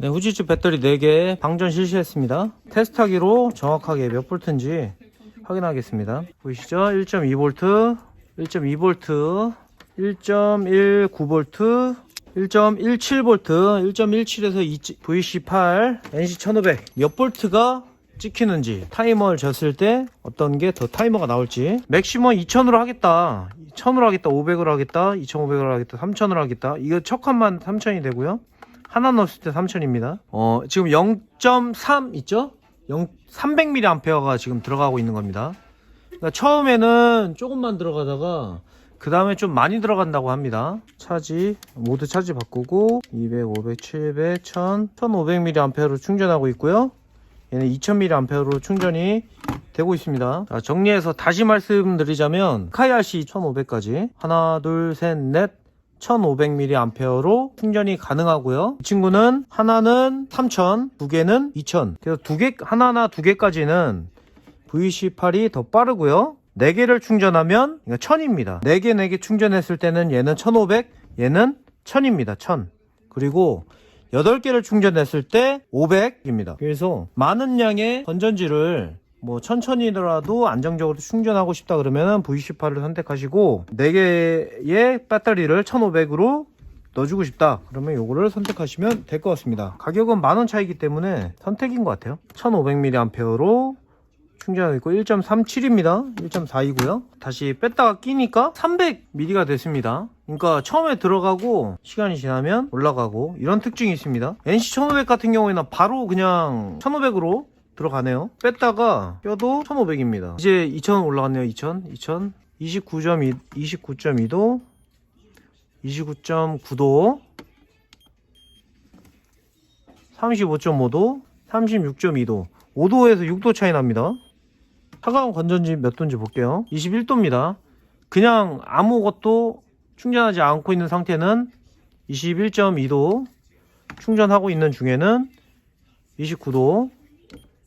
네, 후지츠 배터리 4개 방전 실시했습니다. 테스트하기로 정확하게 몇 볼트인지 확인하겠습니다. 보이시죠? 1.2V, 1.2V, 1.19V, 1.17V, 1.17에서 VC8, NC1500 몇 볼트가 찍히는지 타이머를 졌을 때 어떤 게 더 타이머가 나올지. 맥시멈 2000으로 하겠다. 1000으로 하겠다. 500으로 하겠다. 2500으로 하겠다. 3000으로 하겠다. 이거 첫 칸만 3000이 되고요 하나 넣었을 때 3000입니다 어 지금 0.3 있죠 0 300mAh가 지금 들어가고 있는 겁니다 그러니까 처음에는 조금만 들어가다가 그 다음에 좀 많이 들어간다고 합니다. 차지, 모두 차지 바꾸고, 200, 500, 700, 1000, 1500mAh로 충전하고 있고요. 얘는 2000mAh로 충전이 되고 있습니다. 자, 정리해서 다시 말씀드리자면, 카이아시 1500까지, 하나, 둘, 셋, 넷, 1500mAh로 충전이 가능하고요. 이 친구는 하나는 3000, 두 개는 2000. 그래서 두 개, 하나나 두 개까지는 VC8이 더 빠르고요. 4개를 충전하면 이거 1000입니다. 4개 4개 충전했을 때는 얘는 1500, 얘는 1000입니다. 1000. 그리고 8개를 충전했을 때 500입니다. 그래서 많은 양의 건전지를 뭐 천천히더라도 안정적으로 충전하고 싶다 그러면 V18을 선택하시고 4개의 배터리를 1500으로 넣어주고 싶다 그러면 요거를 선택하시면 될 것 같습니다. 가격은 만원 차이기 때문에 선택인 것 같아요. 1500mAh로 충전하고 있고 1.37입니다. 1.4이고요. 다시 뺐다가 끼니까 300mAh가 됐습니다. 그러니까 처음에 들어가고 시간이 지나면 올라가고 이런 특징이 있습니다. NC1500 같은 경우에는 바로 그냥 1500으로 들어가네요. 뺐다가 껴도 1500입니다. 이제 2000 올라갔네요. 2000 2000 29.2 29.2도 29.9도 35.5도 36.2도. 5도에서 6도 차이 납니다. 차가운 건전지 몇 도인지 볼게요. 21도입니다. 그냥 아무것도 충전하지 않고 있는 상태는 21.2도 충전하고 있는 중에는 29도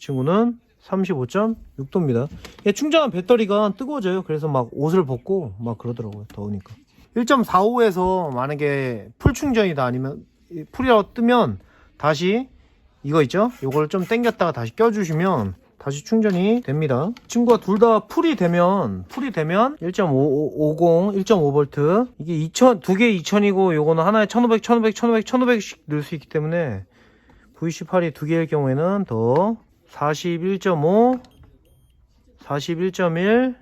친구는 35.6도입니다. 충전한 배터리가 뜨거워져요. 그래서 막 옷을 벗고 막 그러더라고요 더우니까. 1.45에서 만약에 풀 충전이다 아니면 이 풀이라고 뜨면 다시 이거 있죠? 이걸 좀 당겼다가 다시 껴주시면 다시 충전이 됩니다. 친구가 둘 다 풀이 되면 풀이 되면 1.50 1.5V 이게 2000 두 개 2000이고 요거는 하나에 1500 1500 1500 1500씩 넣을 수 있기 때문에 VC8이 두 개일 경우에는 더 41.5 41.1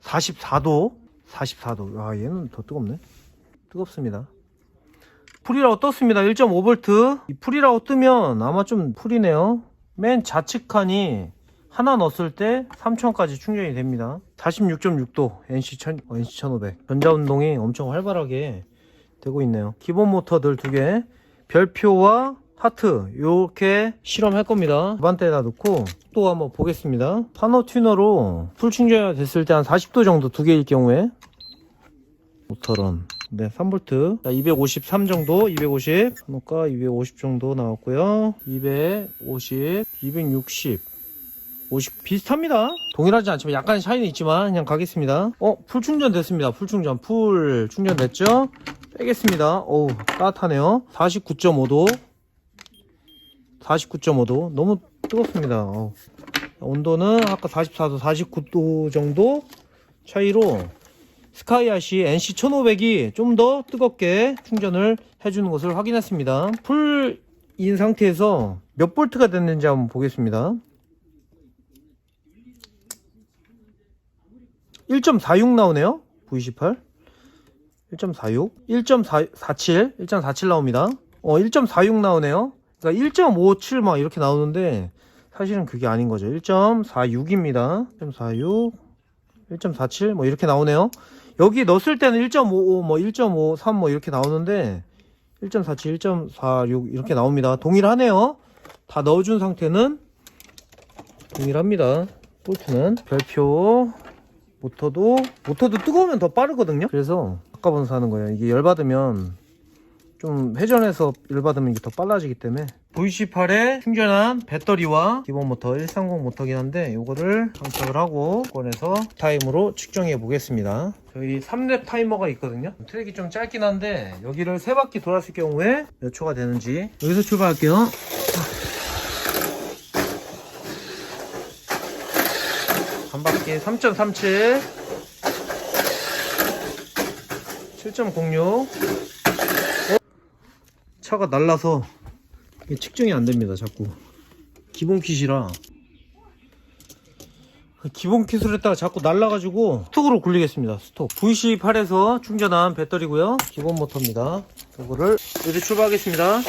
44도 44도. 아 얘는 더 뜨겁네. 뜨겁습니다. 풀이라고 떴습니다. 1.5V 이 풀이라고 뜨면 아마 좀 풀이네요. 맨 좌측 칸이 하나 넣었을 때 3000까지 충전이 됩니다. 46.6도 NC1000, NC1500 전자운동이 엄청 활발하게 되고 있네요. 기본 모터들 두 개 별표와 하트 이렇게 실험할 겁니다. 주반대에다 놓고 또 한번 보겠습니다. 파노 튜너로 풀 충전이 됐을 때 한 40도 정도 두 개일 경우에. 모터런. 네 3V 자, 253 정도 250 파노가 250 정도 나왔고요. 250 260 50 비슷합니다. 동일하지 않지만 약간 차이는 있지만 그냥 가겠습니다. 어 풀 충전 됐습니다. 풀 충전. 풀 충전 됐죠? 빼겠습니다. 어우 따뜻하네요. 49.5도 49.5도 너무 뜨겁습니다. 어우. 온도는 아까 44도 49도 정도 차이로 스카이아시 NC1500이 좀 더 뜨겁게 충전을 해주는 것을 확인했습니다. 풀인 상태에서 몇 볼트가 됐는지 한번 보겠습니다. 1.46 나오네요 V18 1.46 1.47 1.47 나옵니다. 어1.46 나오네요 그러니까 1.57 막 이렇게 나오는데 사실은 그게 아닌 거죠. 1.46입니다. 1.46 1.47 뭐 이렇게 나오네요. 여기 넣었을 때는 1.55 뭐 1.53 뭐 이렇게 나오는데 1.47 1.46 이렇게 나옵니다. 동일하네요. 다 넣어준 상태는 동일합니다. 볼트는 별표 모터도 모터도 뜨거우면 더 빠르거든요. 그래서 바꿔본서 하는 거예요. 이게 열 받으면 좀 회전해서 열받으면 이게 더 빨라지기 때문에 V18에 충전한 배터리와 기본 모터 130 모터긴 한데 이거를 장착을 하고 꺼내서 타임으로 측정해 보겠습니다. 저희 3렙 타이머가 있거든요. 트랙이 좀 짧긴 한데 여기를 세 바퀴 돌았을 경우에 몇 초가 되는지 여기서 출발할게요. 한 바퀴 3.37 7.06 차가 날라서 측정이 안 됩니다 자꾸. 기본 킷이라. 기본 킷을 했다가 자꾸 날라가지고 스톡으로 굴리겠습니다 스톡. VC8에서 충전한 배터리고요. 기본 모터입니다. 이거를 이제 출발하겠습니다.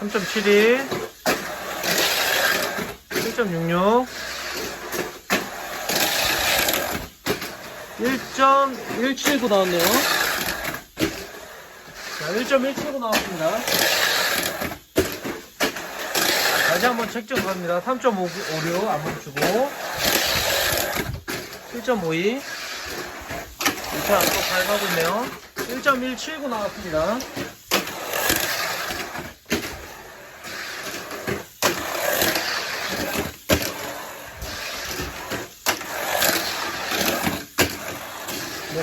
(3.72) 7.66 1.179 나왔네요. 자, 1.179 나왔습니다. 다시 한번 책정 갑니다. 3.56 안 멈추고 1.52 2차 또잘 가고 있네요. 1.179 나왔습니다.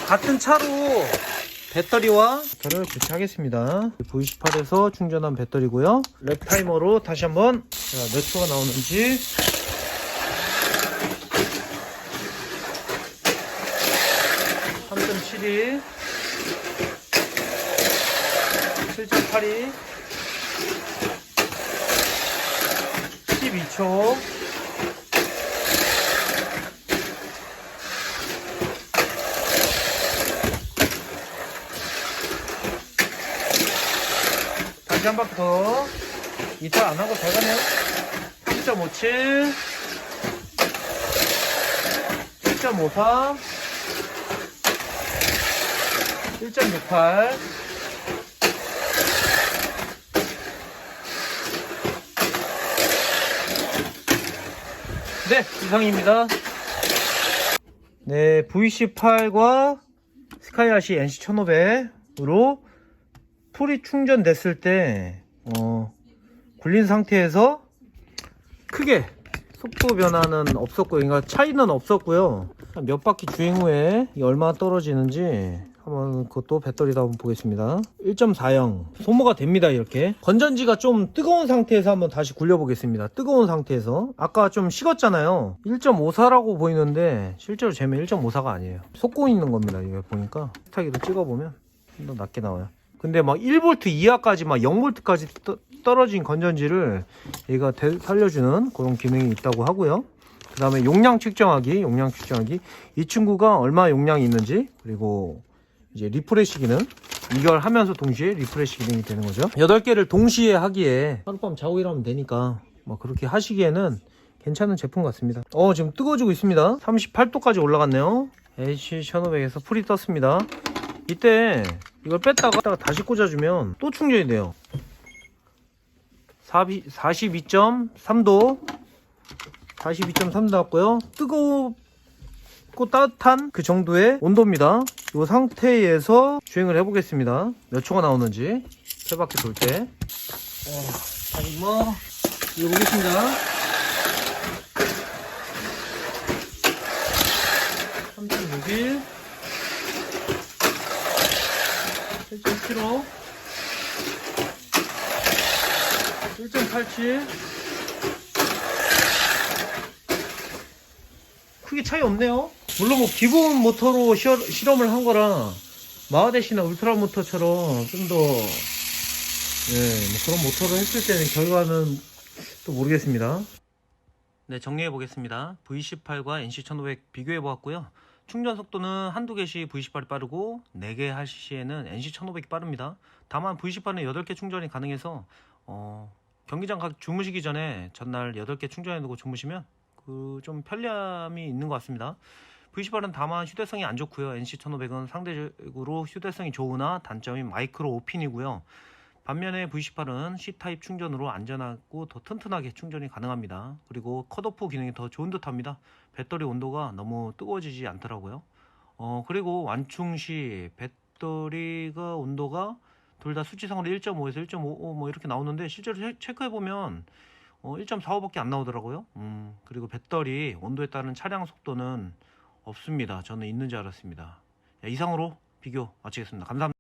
같은 차로 배터리와 배터리를 교체하겠습니다. V18에서 충전한 배터리고요. 랩 타이머로 다시 한번 자, 몇 초가 나오는지 (3.72) 7.82 12초 다시 한 바퀴 더. 2차 안 하고 잘 가네요. 3.57 7.53 1.68 네 이상입니다. 네 VC8과 스카이아시 NC1500으로 풀이 충전됐을 때 어, 굴린 상태에서 크게 속도 변화는 없었고요. 그러니까 차이는 없었고요. 한몇 바퀴 주행 후에 이게 얼마나 떨어지는지 한번 그것도 배터리도 한번 보겠습니다. 1.40 소모가 됩니다. 이렇게 건전지가 좀 뜨거운 상태에서 한번 다시 굴려 보겠습니다. 뜨거운 상태에서 아까 좀 식었잖아요. 1.54라고 보이는데 실제로 재면 1.54가 아니에요. 속고 있는 겁니다. 이거 보니까 스타기로 찍어보면 좀 더 낮게 나와요. 근데 막 1V 이하까지 막 0V까지 떠, 떨어진 건전지를 얘가 대- 살려주는 그런 기능이 있다고 하고요. 그 다음에 용량 측정하기, 용량 측정하기. 이 친구가 얼마 용량이 있는지, 그리고 이제 리프레시 기능. 이걸 하면서 동시에 리프레시 기능이 되는 거죠. 8개를 동시에 하기에 하룻밤 자고 일하면 되니까 뭐 그렇게 하시기에는 괜찮은 제품 같습니다. 어, 지금 뜨거워지고 있습니다. 38도까지 올라갔네요. AC1500에서 풀이 떴습니다. 이때 이걸 뺐다가 다시 꽂아주면 또 충전이 돼요. 42.3도 42.3도 나왔고요. 뜨겁고 따뜻한 그 정도의 온도입니다. 이 상태에서 주행을 해보겠습니다. 몇 초가 나오는지 세 바퀴 돌 때. 타이머 이거 보겠습니다. 3.61 7.75 1.87 크게 차이 없네요. 물론 뭐 기본 모터로 시어- 실험을 한 거라 마하데시나 울트라 모터처럼 좀더 예, 뭐 그런 모터를 했을 때는 결과는 또 모르겠습니다. 네 정리해 보겠습니다. V18과 NC1500 비교해 보았고요 충전 속도는 한두 개씩 V18이 빠르고 4개 할 시에는 NC1500이 빠릅니다. 다만 V18은 8개 충전이 가능해서 어, 경기장 가 주무시기 전에 전날 8개 충전해 두고 주무시면 그 좀 편리함이 있는 것 같습니다. V18은 다만 휴대성이 안 좋고요. NC1500은 상대적으로 휴대성이 좋으나 단점이 마이크로 오핀이고요. 반면에 V18은 C타입 충전으로 안전하고 더 튼튼하게 충전이 가능합니다. 그리고 컷오프 기능이 더 좋은 듯 합니다. 배터리 온도가 너무 뜨거워지지 않더라고요. 어 그리고 완충 시 배터리가 온도가 둘 다 수치상으로 1.5에서 1.55 뭐 이렇게 나오는데 실제로 체- 체크해보면 어, 1.45밖에 안 나오더라고요. 음, 그리고 배터리 온도에 따른 차량 속도는 없습니다. 저는 있는 줄 알았습니다. 자, 이상으로 비교 마치겠습니다. 감사합니다.